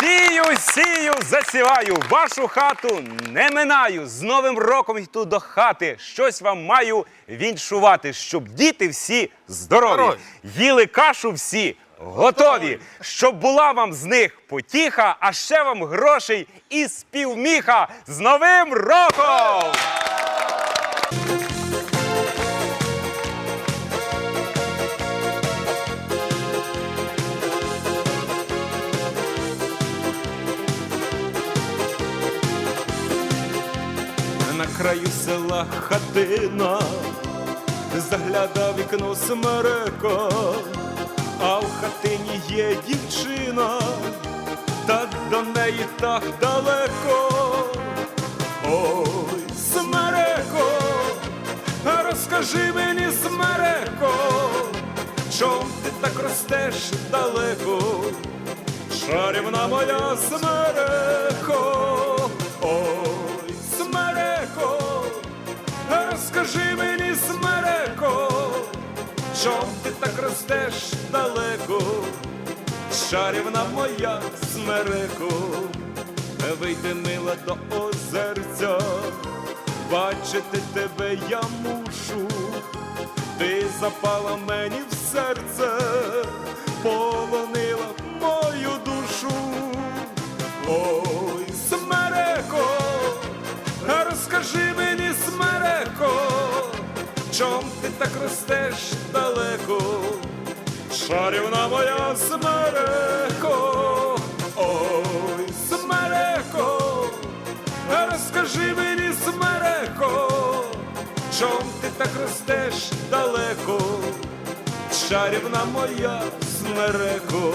Сію, сію, засіваю, вашу хату не минаю. З Новим роком йду до хати. Щось вам маю віншувати, щоб діти всі здорові. Здорові. Їли кашу всі готові. Щоб була вам з них потіха, а ще вам грошей і співміха. З Новим роком! На краю села хатина, загляда вікно смереко, а в хатині є дівчина, та до неї так далеко. Ой, смереко, розкажи мені, смереко, чом ти так ростеш далеко? Шарівна моя смереко, чом ти так ростеш далеко, шарівна моя смереко, вийди мила до озерця, бачити тебе я мушу, ти запала мені в серце, полонила мою душу. Ой, смереко, розкажи так ростеш далеко? Шарівна моя смереко, ой, смереко, розкажи мені, смереко, чом ти так ростеш далеко? Шарівна моя смереко.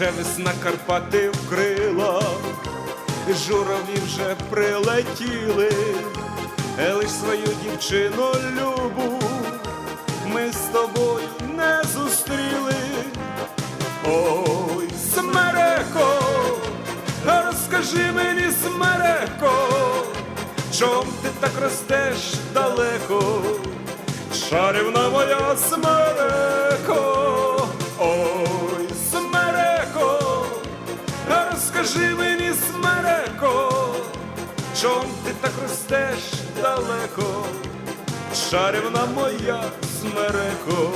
Вже весна Карпати вкрила, журавлі вже прилетіли, Е, лиш свою дівчину любу ми з тобою не зустріли. Ой, смереко, розкажи мені, смереко, чом ти так ростеш далеко? Шарівна моя смереко, стеж далеко, шарівна моя смереко.